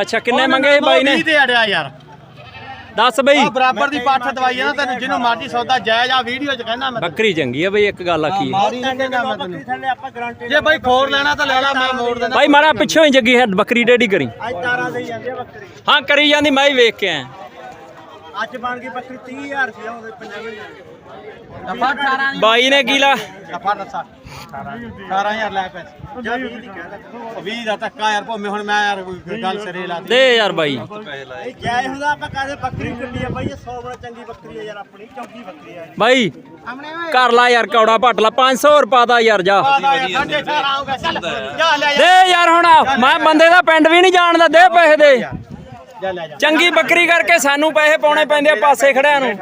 ਅੱਛਾ ਕਿੰਨੇ ਮੰਗੇ ਬਾਈ ਨੇ? ਵੀਹ ਦੇ ਅੜਿਆ ਯਾਰ। ਦੱਸ ਬਈ। ਆ ਬਰਾਬਰ ਦੀ ਪੱਠ ਦਵਾਈ ਆ ਨਾ ਤੈਨੂੰ ਜਿਹਨੂੰ ਮਰਜ਼ੀ ਸੌਦਾ ਜਾਇਜ਼ ਆ ਵੀਡੀਓ 'ਚ ਕਹਿਣਾ ਮੈਂ ਬੱਕਰੀ ਚੰਗੀ ਆ ਬਈ ਇੱਕ ਗੱਲ ਆਖੀ ਮਾਰੀ ਨਹੀਂ ਕਹਿੰਦਾ ਮੈਂ ਤੈਨੂੰ। ਜੇ ਬਾਈ ਖੋਰ ਲੈਣਾ ਤਾਂ ਲੈ ਲੈ ਮੈਂ ਮੋੜ ਦੇਣਾ ਬਾਈ ਮਾਰਾ ਪਿੱਛੋਂ ਹੀ ਜੱਗੀ ਹੈ ਬੱਕਰੀ ਡੇਡੀ ਕਰੀ। ਅੱਜ ਤਾਰਾਂ ਦੇ ਜਾਂਦੇ ਆ ਬੱਕਰੀ। ਹਾਂ ਕਰੀ ਜਾਂਦੀ ਮੈਂ ਹੀ ਵੇਖ ਕੇ ਆਇਆ। ਅੱਜ ਬਣ ਗਈ ਬੱਕਰੀ 30000 ਸੀ ਉਹਦੇ ਪੰਜਾਬੀ ਦਫਾ 18 ਬਾਈ ਨੇ ਕੀ ਲਾ? ਦਫਾ ਦੱਸਾ। 18000 ਲੈ ਪੈਸੇ। ਜਾ 20 ਦੀ ਕਹਿ 20 ਦਾ ਧੱਕਾ ਯਾਰ ਭੋਮੇ ਹੁਣ ਮੈਂ ਯਾਰ ਕੋਈ ਗੱਲ ਸਿਰੇ ਲਾ ਦੇ ਯਾਰ ਬਾਈ। ਇਹ ਜੈ ਹੁੰਦਾ ਆਪਾਂ ਕਾਦੇ ਬੱਕਰੀ ਕੱਢੀ ਆ ਬਾਈ? ਇਹ 100 ਬੜਾ ਚੰਗੀ ਬੱਕਰੀ ਆ ਯਾਰ ਆਪਣੀ ਚੌਕੀ ਬੱਕਰੀ ਆ ਬਾਈ ਸਾਹਮਣੇ ਓਏ। ਕਰ ਲਾ ਯਾਰ ਕੌੜਾ ਭੱਟ ਲਾ 500 ਰੁਪਾ ਦਾ ਯਾਰ ਜਾ। ਆਦਾ ਯਾਰ ਸਾਢੇ 18 ਆਊਗਾ। ਚੱਲ ਜਾ ਲੈ ਦੇ ਯਾਰ ਹੁਣ ਮੈਂ ਬੰਦੇ ਦਾ ਪਿੰਡ ਵੀ ਨਹੀਂ ਜਾਣਦਾ ਦੇ ਪੈਸੇ ਦੇ। ਚੰਗੀ ਬੱਕਰੀ ਕਰਕੇ ਸਾਨੂੰ ਪੈਸੇ ਪਾਉਣੇ ਪੈਂਦੇ ਆ ਪਾਸੇ ਖੜਿਆਂ ਨੂੰ।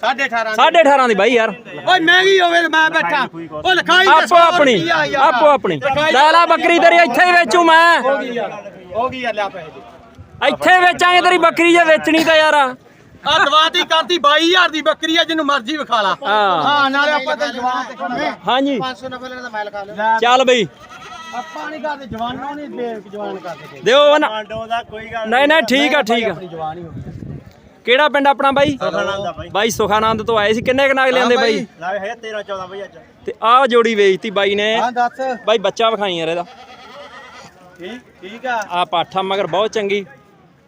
ਸਾਢੇ 18 ਸਾਢੇ 18 ਦੀ ਬਾਈ ਯਾਰ। ਓਏ ਮਹਿੰਗੀ ਹੋਵੇ ਮੈਂ ਬੈਠਾ। ਉਹ ਲਿਖਾਈ ਆਪੋ 100 ਆਪਣੀ। ਆਪੋ ਆਪਣੀ। ਲੈ ਲਾ ਬੱਕਰੀ ਤੇਰੀ ਇੱਥੇ ਹੀ ਵੇਚੂ ਮੈਂ। ਹੋ ਗਈ ਯਾਰ ਹੋ ਗਈ ਯਾਰ ਲਿਆ ਪੈਸੇ ਦੇ। ਇੱਥੇ ਵੇਚਾਂਗੇ ਤੇਰੀ ਬੱਕਰੀ ਜੇ ਵੇਚਣੀ ਤਾਂ ਯਾਰ। ਆ ਦਵਾਤੀ ਕਰਤੀ 22000 ਦੀ ਬੱਕਰੀ ਆ ਜਿਹਨੂੰ ਮਰਜ਼ੀ ਵਿਖਾ ਲਾ। ਹਾਂ। ਨਾਲੇ ਆਪਾਂ ਤੇ ਜਵਾਨ ਤੇ ਹਾਂਜੀ। 500 ਨਫੇ ਲੈਣਾ ਮੈਂ ਲਿਖਾ ਲਿਆ। ਚੱਲ ਬਈ। ਆਪਾਂ ਨਹੀਂ ਕਰਦੇ ਜਵਾਨੋਂ ਨਹੀਂ ਦੇ ਜਵਾਨ ਕਰਦੇ ਦਿਓ ਨਾ। ਪਾਂਡੋ ਦਾ ਕੋਈ ਗੱਲ ਨਹੀਂ ਨਹੀਂ ਠੀਕ ਆ ਠੀਕ ਆ। ਆਪਣੀ ਜਵਾਨ ਹੀ ਹੋ ਗਈ ਕਿਹੜਾ ਪਿੰਡ ਆਪਣਾ ਬਾਈ? ਸੁਖਾਨੰਦ ਬਾਈ। ਬਾਈ ਸੁਖਾਨੰਦ ਤੋਂ ਆਏ ਸੀ। ਕਿੰਨੇ ਕਨਾਗ ਲਿਆਂਦੇ ਬਾਈ। ਲਾਵੇ ਹੈ 13 14 ਬਈ ਅੱਜ। ਤੇ ਆਹ ਜੋੜੀ ਵੇਚਤੀ ਬਾਈ ਨੇ। ਹਾਂ ਦੱਸ। ਬਾਈ ਬੱਚਾ ਵਿਖਾਈ ਯਾਰ ਇਹਦਾ। ਠੀਕ ਠੀਕ ਆ। ਆ ਪਾਠਾ ਮਗਰ ਬਹੁਤ ਚੰਗੀ।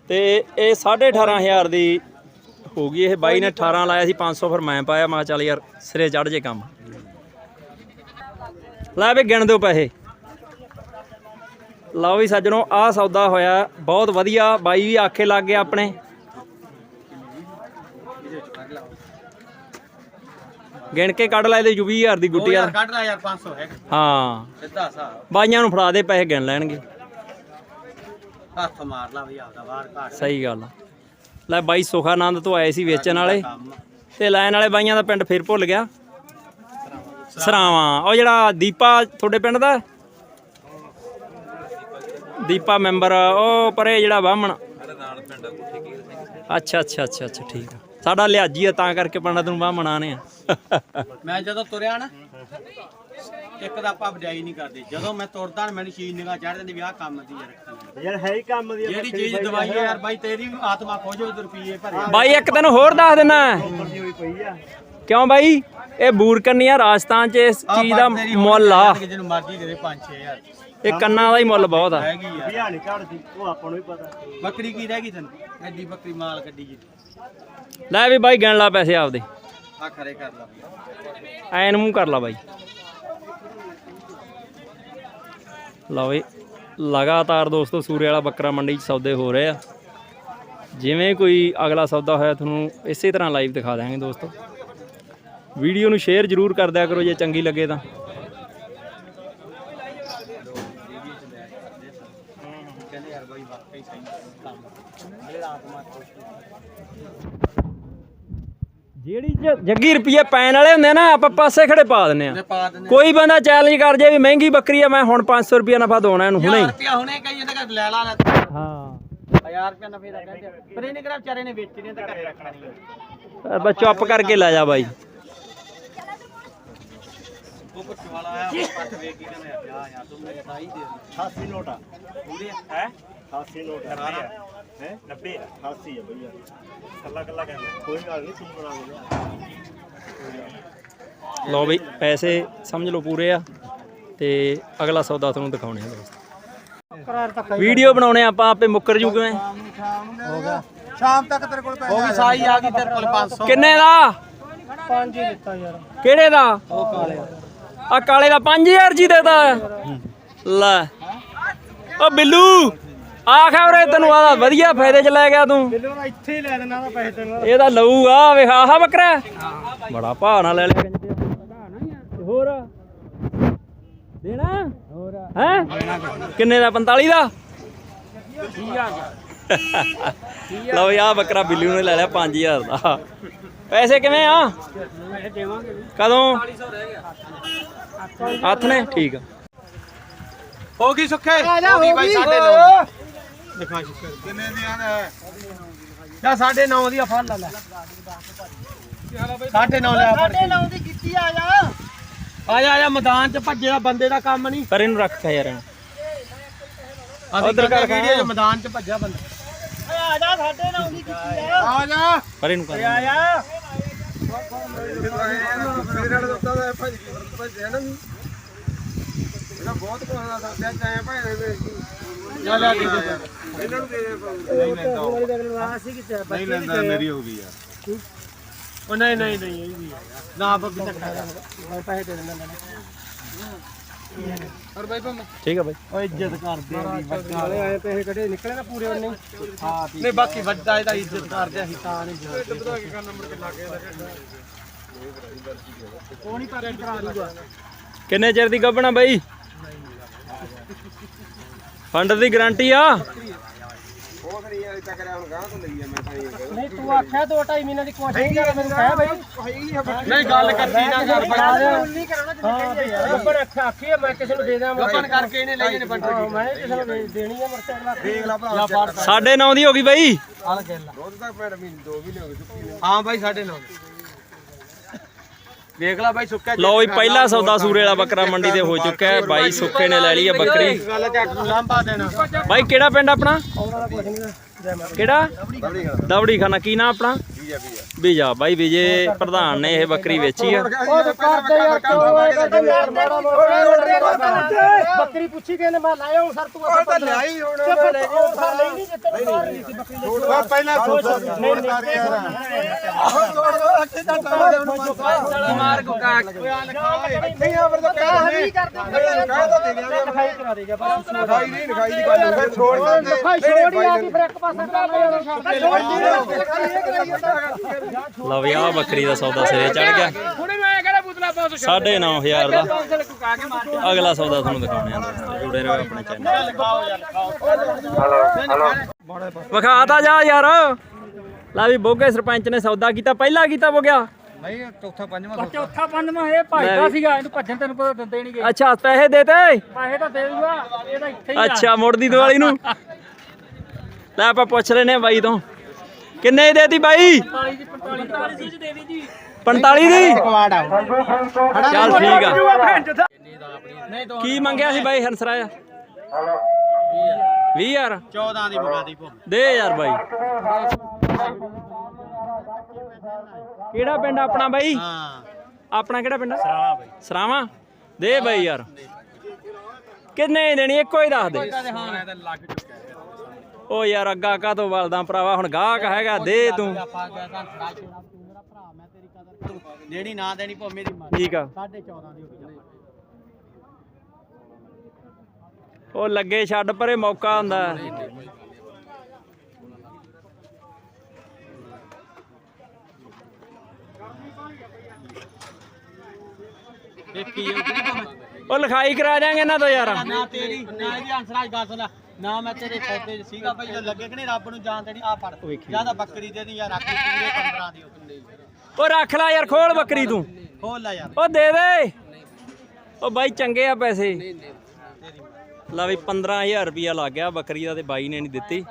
ਤੇ ਇਹ 18500 ਦੀ ਹੋ ਗਈ। ਇਹ ਬਾਈ ਨੇ 18 ਲਾਇਆ ਸੀ 500 ਫਿਰ ਮੈਂ ਪਾਇਆ। ਮੈਂ ਕਿਹਾ ਚੱਲ ਯਾਰ ਸਿਰੇ ਚੜ ਜੇ ਕੰਮ। ਲੈ ਵੀ ਗਿਣ ਦਿਓ ਪੈਸੇ। ਲਓ ਵੀ ਸੱਜਣੋ ਆਹ ਸੌਦਾ ਹੋਇਆ ਬਹੁਤ ਵਧੀਆ। ਬਾਈ ਵੀ ਆਖੇ ਲੱਗ ਗਿਆ ਆਪਣੇ। ਗਿਣ ਕੇ ਕੱਢ ਲੈ ਇਹਦੇ 20000 ਦੀ ਗੁੱਟੀ ਯਾਰ ਕੱਢ ਲੈ ਯਾਰ 500 ਹੈ ਹਾਂ। ਸਿੱਧਾ ਸਾ। ਬਾਈਆਂ ਨੂੰ ਫੜਾ ਦੇ ਪੈਸੇ ਗਿਣ ਲੈਣਗੇ। ਹੱਥ ਮਾਰ ਲਾ ਬਈ ਆਪਦਾ ਬਾਹਰ ਘਾਟ। ਸਹੀ ਗੱਲ ਲੈ ਬਾਈ ਸੁਖਾਨੰਦ ਤੋਂ ਆਏ ਸੀ ਵੇਚਣ ਵਾਲੇ। ਤੇ ਲੈਣ ਵਾਲੇ ਬਾਈਆਂ ਦਾ ਪਿੰਡ ਫਿਰ ਭੁੱਲ ਗਿਆ। ਸਰਾਵਾਂ। ਉਹ ਜਿਹੜਾ ਦੀਪਾ ਤੁਹਾਡੇ ਪਿੰਡ ਦਾ? ਦੀਪਾ ਮੈਂਬਰ ਉਹ ਪਰੇ ਜਿਹੜਾ ਬਾਹਮਣ। ਅੱਛਾ ਅੱਛਾ ਅੱਛਾ ਅੱਛਾ ਠੀਕ ਆ। ਸਾਡਾ ਲਿਆਜੀ ਆ ਤਾਂ ਕਰਕੇ ਪੰਡਤ ਨੂੰ ਬਾਹਮਣ ਆਨੇ ਆ। ਮੈਂ ਜਦੋਂ ਤੁਰਿਆ ਨਾ ਇੱਕ ਦਾ ਆਪਾਂ ਵਡਿਆਈ ਨਹੀਂ ਕਰਦੇ। ਜਦੋਂ ਮੈਂ ਤੁਰਦਾ ਨਾ ਮੈਨੂੰ ਚੀਜ਼ ਨਿਗਾਹ ਚੜ ਜਾਂਦੀ ਵੀ ਆਹ ਕੰਮ ਦੀ ਯਾਰ ਯਾਰ ਹੈ ਹੀ ਕੰਮ ਦੀ ਜਿਹੜੀ ਚੀਜ਼ ਦਵਾਈ ਹੈ ਯਾਰ ਬਾਈ ਤੇਰੀ ਆਤਮਾ ਖੋਜ ਰੁਪਏ ਭਰੇ। ਬਾਈ ਇੱਕ ਤੈਨੂੰ ਹੋਰ ਦੱਸ ਆ। ਕਿਉਂ ਬਾਈ? ਇਹ ਬੂਰਕੰਨੀਆ ਰਾਜਸਥਾਨ 'ਚ ਇਸ ਚੀਜ਼ ਦਾ ਮੁੱਲ ਆ। ਜਿਹਨੂੰ ਮਰਜ਼ੀ ਦੇ ਦੇ 5-6000 ਇਹ ਕੰਨਾਂ ਦਾ ਹੀ ਮੁੱਲ ਬਹੁਤ ਆ। ਹੈਗੀ ਯਾਰ ਵਿਆਹ ਨਹੀਂ ਝੜਦੀ ਉਹ ਆਪਾਂ ਨੂੰ ਵੀ ਪਤਾ। ਬੱਕਰੀ ਕੀ ਰਹਿ ਗਈ ਤੈਨੂੰ? ਐਡੀ ਬੱਕਰੀ ਮਾਲ ਕੱਢੀ ਜੀ। ਲੈ ਵੀ ਬਾਈ ਗਿਣ ਲਾ ਪੈਸੇ ਆਪਦੇ। ਆ ਖਰੇ ਕਰ ਲਾ। ਐਨ ਮੂੰਹ ਕਰ ਲਾ ਬਾਈ। ਲਓ ਵੀ ਲਗਾਤਾਰ ਦੋਸਤੋ ਸੂਰੇ ਵਾਲਾ ਬੱਕਰਾ ਮੰਡੀ 'ਚ ਸੌਦੇ ਹੋ ਰਹੇ ਆ। ਜਿਵੇਂ ਕੋਈ ਅਗਲਾ ਸੌਦਾ ਹੋਇਆ ਤੁਹਾਨੂੰ ਇਸੇ ਤਰ੍ਹਾਂ ਲਾਈਵ ਦਿਖਾ ਦਾਂਗੇ ਦੋਸਤੋ। ਵੀਡੀਓ ਨੂੰ ਸ਼ੇਅਰ ਜ਼ਰੂਰ ਕਰ ਦਿਆ ਕਰੋ ਜੇ ਚੰਗੀ ਲੱਗੇ ਤਾਂ। ਜਿਹੜੀ ਜੱਗੀ ਰੁਪਏ ਪੈਣ ਵਾਲੇ ਹੁੰਦੇ ਨਾ ਆਪਾਂ ਪਾਸੇ ਖੜੇ ਪਾ ਦਿੰਨੇ ਆ। ਕੋਈ ਬੰਦਾ ਚੈਲੰਜ ਕਰ ਜੇ ਵੀ ਮਹਿੰਗੀ ਬੱਕਰੀ ਆ ਮੈਂ ਹੁਣ 500 ਰੁਪਏ ਨਫਾ ਦੋਣਾ ਇਹਨੂੰ ਹੁਣੇ ਹੁਣੇ ਕਈ ਇਹਦਾ ਘਰ ਲੈ ਲਾ ਲੈ ਹਾਂ। 1000 ਰੁਪਿਆ ਨਫੇ ਦਾ ਕਹਿੰਦੇ ਪਰ ਇਹਨੇ ਕਿਹੜਾ ਵਿਚਾਰੇ ਨੇ ਵੇਚਣੀ ਤਾਂ ਘਰੇ ਰੱਖਣਾ ਨਹੀਂ ਚੁੱਪ ਕਰਕੇ ਲੈ ਜਾ ਬਾਈ। ਉਹ ਕੁਛ ਵਾਲਾ ਆਇਆ ਉਹ ਪੱਟ ਵੇਖ ਕੇ ਕਹਿੰਦਾ ਯਾਰ ਯਾਰ ਤੂੰ ਮੇਰੇ ਸਾਈ ਦੇ 88 ਨੋਟ ਆ। ਪੂਰੇ ਹੈ? 88 ਨੋਟ ਆ ਹੈ? 90 ਆ? 88 ਆ ਭਈਆ ਕੱਲਾ ਕੱਲਾ ਕਹਿੰਦਾ। ਕੋਈ ਗੱਲ ਨਹੀਂ ਤੂੰ ਬਣਾ ਲੈ ਲਓ ਬਈ ਪੈਸੇ ਸਮਝ ਲਓ ਪੂਰੇ ਆ ਤੇ ਅਗਲਾ ਸੌਦਾ ਤੁਹਾਨੂੰ ਦਿਖਾਉਣੇ ਆ ਦੋਸਤ। ਵੀਡੀਓ ਬਣਾਉਣੇ ਆਪਾਂ ਆਪੇ ਮੁੱਕਰ ਜੂ ਕਿਵੇਂ? ਹੋ ਗਿਆ। ਸ਼ਾਮ ਤੱਕ ਤੇਰੇ ਕੋਲ ਪੈਸੇ ਹੋ ਗਈ ਸਾਈ ਆ ਗਈ ਤੇਰੇ ਕੋਲ 500 ਕਿੰਨੇ ਦਾ? ਪੰਜ ਹੀ ਦਿੱਤਾ ਯਾਰ। ਕਿਹੜੇ ਦਾ? ਉਹ ਕਾਲੇ ਆ ਕਾਲੇ ਦਾ 5000 ਜੀ ਦੇਦਾ ਲੈ। ਓ ਬਿੱਲੂ ਆਖਾ ਉਰੇ ਤੈਨੂੰ ਆਦਾ ਵਧੀਆ ਫਾਇਦੇ ਚ ਲੈ ਗਿਆ ਤੂੰ। ਬਿੱਲੂ ਨਾਲ ਇੱਥੇ ਹੀ ਲੈ ਦੇਣਾ ਦਾ ਪੈਸੇ ਤੈਨੂੰ। ਇਹਦਾ ਲਊਗਾ ਵੇਖ ਆਹ ਬੱਕਰਾ। ਬੜਾ ਭਾਅ ਨਾਲ ਲੈ ਲਿਆ ਕੰਜਦੇ ਤੇ ਹੋਰ। ਦੇਣਾ? ਹੋਰ। ਹੈ? ਕਿੰਨੇ ਦਾ? 45 ਦਾ? ਲਓ ਯਾ ਬੱਕਰਾ ਬਿੱਲੂ ਨੇ ਲੈ ਲਿਆ 5000 ਦਾ। ਪੈਸੇ ਕਿਵੇਂ ਆ? ਕਦੋਂ? ਹੱਥ ਨੇ? ਠੀਕ ਆ। ਹੋ ਗਈ ਸੁੱਖੇ? ਹੋ ਗਈ ਬਾਈ ਸਾਡੇ ਨਾਲ ਦਿਖਾ ਸ਼ੁਕਰ ਕਿੰਨੇ ਦੀਆਂ ਨੇ ਜਾ ਸਾਡੇ 9 ਦੀ ਫੜ ਲੈ ਲੈ। ਸਾਡੇ 9 ਲਿਆ ਫੜ ਸਾਡੇ 9 ਦੀ ਕੀਤੀ ਆ ਜਾ। ਆ ਜਾ ਆ ਜਾ ਮੈਦਾਨ ਚ ਭੱਜੇ ਦਾ ਬੰਦੇ ਦਾ ਕੰਮ ਨਹੀਂ। ਪਰ ਇਹਨੂੰ ਰੱਖ ਖਾ ਯਾਰ ਉੱਧਰ ਕਰ ਵੀਡੀਓ ਚ ਮੈਦਾਨ ਚ ਭੱਜਿਆ ਬੰਦਾ। ਆ ਜਾ ਸਾਡੇ ਨਾਲ ਦੀ ਕੀਤੀ ਆ। ਆ ਜਾ। ਪਰ ਇਹਨੂੰ ਕਰ। ਆ ਜਾ। ਮੇਰੇ ਨਾਲ ਦੱਸਦਾ ਤਾਂ ਭੱਜ ਭੱਜਿਆ ਨਾ ਵੀ ਇਹਨਾਂ ਬਹੁਤ ਕੁਝ ਦਾ ਦੱਸਿਆ ਚਾਹੇ ਭਾਈ ਦੇ ਲੈ ਲੈ ਦੇ ਦੇ ਇਹਨਾਂ ਨੂੰ ਦੇ ਦੇ ਨਹੀਂ ਲੈਂਦਾ ਅਸੀਂ ਕਿਤੇ ਨਹੀਂ ਲੈਂਦਾ ਮੇਰੀ ਹੋ। ਗਈ ਯਾਰ ਉਹ ਨਹੀਂ ਨਹੀਂ ਨਹੀਂ ਇਹ ਵੀ ਨਾ ਬੱਬੀ ਤੱਕ ਪੈਸੇ ਦੇ ਦਿੰਦਾ ਔਰ ਬਾਈ ਪੰਮ ਠੀਕ ਆ ਬਾਈ। ਓ ਇੱਜ਼ਤ ਕਰਦੇ ਆ ਵੀ ਵੱਡਾ। ਵਾਲੇ ਆਏ ਪੈਸੇ ਕੱਢੇ ਨਿਕਲੇ ਨਾ ਪੂਰੇ ਉਹਨੇ। ਹਾਂ ਨਹੀਂ ਬਾਕੀ ਵੱਡਾ ਇਹਦਾ ਇੱਜ਼ਤ ਕਰਦੇ ਅਸੀਂ ਤਾਂ ਨਹੀਂ ਢਿੱਡ ਵਧਾ ਕੇ ਨੰਬਰ ਕਿੰਨਾ ਕੇ ਉਹ ਨਹੀਂ ਪਰ ਕਰਾ ਦੂਗਾ ਕਿੰਨੇ ਚਿਰ ਦੀ ਗੱਭਣਾ ਬਾਈ? ਫੰਡ ਦੀ ਗਾਰੰਟੀ ਆ। ਉਹ ਫਿਰ ਇਹ ਤੱਕ ਰਿਆ ਹੁਣ ਗਾਂ ਤੋਂ ਲਈ ਆ ਮੈਂ ਤਾਂ ਇਹ ਨਹੀਂ ਤੂੰ ਆਖਿਆ ਦੋ ਢਾਈ ਮਹੀਨੇ ਦੀ ਕੋਸ਼ਿਸ਼ ਕਰ ਮੈਨੂੰ ਕਹਿ ਬਈ। ਨਹੀਂ ਗੱਲ ਕਰਦੀ ਨਾ ਕਰ ਬੜਾ ਨਹੀਂ ਕਰਨਾ ਜਿੰਨੇ ਗੱਬਰ ਅੱਖਾਂ ਆਖੀ ਆ, ਮੈਂ ਕਿਸੇ ਨੂੰ ਦੇ ਕਰਕੇ ਇਹਨੇ ਨੇ ਹਾਂ, ਮੈਂ ਕਿਸੇ ਨੂੰ ਦੇ- ਦੇਣੀ ਆ ਮਰਤੇ ਅਗਲਾ ਦੇਖ ਲਾ ਭਰਾ ਸਾਢੇ ਨੌ ਦੀ ਹੋ ਗਈ ਬਾਈ। ਆਲ ਗੱਲ ਰੋਜ਼ ਤੱਕ ਮੈਡਮ ਮਹੀਨੇ ਦੋ ਮਹੀਨੇ ਹੋ ਗਏ ਸੁੱਕੀ ਨੇ ਹਾਂ ਬਾਈ ਸਾਡੇ ਨਾਲ ਦੇਖ ਲਾ ਬਾਈ ਸੁੱਕਾ ਲਓ ਵੀ ਪਹਿਲਾ ਸੌਦਾ ਸੂਰੇ ਵਾਲਾ ਬੱਕਰਾ ਮੰਡੀ ਤੇ ਹੋ ਚੁੱਕਾ ਹੈ। ਬਾਈ ਸੁੱਕੇ ਨੇ ਲੈ ਲਈ ਹੈ ਬੱਕਰੀ। ਬਾਈ ਕਿਹੜਾ ਪਿੰਡ ਆਪਣਾ? ਕਿਹੜਾ? ਦਵੜੀ ਖਾਨਾ ਕੀ ਨਾਂ ਆਪਣਾ? ਬੀਜਾ ਬਾਈ ਵਿਜੇ ਪ੍ਰਧਾਨ ਨੇ ਇਹ ਬੱਕਰੀ ਵੇਚੀ ਆ। ਤੇ ਬੱਕਰੀ ਪੁੱਛੀ ਕਹਿੰਦੇ ਮੈਂ ਲਾਇਆ ਹੁਣ ਸਰ ਤੂੰ ਉਹ ਤਾਂ ਲਿਆਈ ਹੁਣ ਲੈ ਨਹੀਂ ਜਿੱਤੇ ਮਾਰ ਲਈ ਸੀ ਬੱਕਰੀ ਉਹ ਪਹਿਲਾਂ ਸੋਚ ਛੋੜ ਕਰ ਯਾਰ। ਮਾਰ ਕੋ ਕਾਕ ਨਹੀਂ ਆ ਵਰਦਾ ਕਹਿ ਨਹੀਂ ਕਰਦਾ ਕਹਿ ਤਾਂ ਦੇ ਦਿਆਂ ਲਿਖਾਈ ਕਰਾ ਦੇ ਜਾ ਬਸ ਲਿਖਾਈ ਨਹੀਂ ਲਿਖਾਈ ਦੀ ਗੱਲ ਫਿਰ ਛੋੜ ਦਿੰਦੇ ਲਿਖਾਈ ਛੋੜ ਹੀ ਆ ਗਈ ਫਿਰ ਇੱਕ ਪਾਸੇ ਕਰ ਲੈ ਯਾਰ ਛੱਡ ਦੇ ਲਿਖਾਈ ਇਹ ਕਰਾਈ ਜਾਂਦਾ ਲਓ ਵੀ ਆਹ ਬੱਕਰੀ ਦਾ ਸੌਦਾ ਸਿਰੇ ਚੜ ਗਿਆ। ਹੁਣੇ ਮੈਂ ਕਿਹੜਾ ਪੁਤਲਾ ਪਾਸ ਸਾਢੇ ਨੌ ਹਜ਼ਾਰ ਦਾ। ਅਗਲਾ ਸੌਦਾ ਤੁਹਾਨੂੰ ਦਿਖਾਉਣੇ ਆ। ਦੋਸਤੋ ਜੁੜੇ ਰਹੋ ਆਪਣੇ ਚੈਨਲ ਵਿਖਾ ਤਾਂ ਜਾ ਯਾਰ। ਲੈ ਵੀ ਬੋਗੇ ਸਰਪੰਚ ਨੇ ਸੌਦਾ ਕੀਤਾ ਪਹਿਲਾਂ ਕੀਤਾ ਬੋਗਿਆ। ਨਹੀਂ ਚੌਥਾ ਪੰਜਵਾਂ ਚੌਥਾ ਪੰਜਵਾਂ ਇਹ ਭੱਜਦਾ ਸੀਗਾ ਇਹਨੂੰ ਭੱਜਣ ਤੈਨੂੰ ਪਤਾ ਦਿੰਦੇ ਨਹੀਂਗੇ ਅੱਛਾ ਪੈਸੇ ਦੇਤੇ ਪੈਸੇ ਤਾਂ ਦੇ ਦੂਗਾ ਇਹ ਤਾਂ ਇੱਥੇ ਹੀ ਆ। ਅੱਛਾ ਮੁੜਦੀ ਦੀਵਾਲੀ ਨੂੰ। ਲੈ ਆਪਾਂ ਪੁੱਛ ਲੈਨੇ ਆ ਬਾਈ ਤੋਂ। ਕਿੰਨੇ ਦੀ ਦੇਤੀ ਬਾਈ? 45 ਦੀ। ਚੱਲ ਠੀਕ ਆ। ਕੀ ਮੰਗਿਆ ਸੀ ਬਾਈ ਹੰਸਰਾਇਆ 20 ਯਾਰ 14 ਦੀ ਬਗਾ ਦੀ ਦੇ ਯਾਰ ਬਾਈ। ਕਿਹੜਾ ਪਿੰਡ ਆਪਣਾ ਬਾਈ? ਹਾਂ ਆਪਣਾ ਕਿਹੜਾ ਪਿੰਡ? ਸਰਾਵਾ। ਬਾਈ ਸਰਾਵਾਂ ਦੇ ਬਾਈ ਯਾਰ। ਕਿੰਨੇ ਦੇਣੀ? ਇੱਕੋ ਹੀ ਦੱਸ ਦੇ। ਹਾਂ ਤਾਂ ਲੱਗ ਚੁੱਕਾ ਓ ਯਾਰ ਅੱਗਾ ਕਾ ਤੋਂ ਬਲਦਾ ਭਰਾਵਾ ਹੁਣ ਗਾਹਕ ਹੈਗਾ ਦੇ ਤੂੰ। ਮੇਰਾ ਜਿਹੜੀ ਨਾ ਦੇਣੀ ਭੋ ਮੇਰੀ ਮਾਂ ਠੀਕ ਆ। 14.5 ਦੀ ਹੋ ਗਈ ਉਹ ਲੱਗੇ ਛੱਡ ਪਰੇ ਮੌਕਾ ਹੁੰਦਾ। ਉਹ ਲਿਖਾਈ ਕਰਾ ਜਾਾਂਗੇ ਇਹਨਾਂ ਤੋਂ ਯਾਰ। ਨਾ ਤੇਰੀ ਨਾ ਇਹਦੀ ਅੰਸਰਾਜ ਗੱਲ ਸੁਣ ਲੈ। ਨਾ ਮੈਂ ਤੇਰੇ 'ਚ ਸੀਗਾ ਭਾਈ ਜੇ ਲੱਗੇ ਕਿ ਨਹੀਂ ਰੱਬ ਨੂੰ ਜਾਣ ਦੇਣੀ ਆ ਫੜ। ਜਾਂ ਤਾਂ ਬੱਕਰੀ ਦੇ ਦੀ ਜਾਂ ਰੱਖ ਲਈ ਪੂਰੇ 15 ਦੀ ਉਹ ਉਹ ਰੱਖ ਲੈ ਯਾਰ ਖੋਲ ਬੱਕਰੀ ਤੂੰ। ਖੋਲ ਲੈ ਯਾਰ। ਉਹ ਦੇ ਦੇ। ਉਹ ਬਾਈ ਚੰਗੇ ਆ ਪੈਸੇ। ਲਾ ਵੀ 15000 ਰੁਪਿਆ ਲੱਗ ਗਿਆ ਬੱਕਰੀ ਦਾ ਤੇ ਬਾਈ ਨੇ ਨਹੀਂ ਦਿੱਤੀ।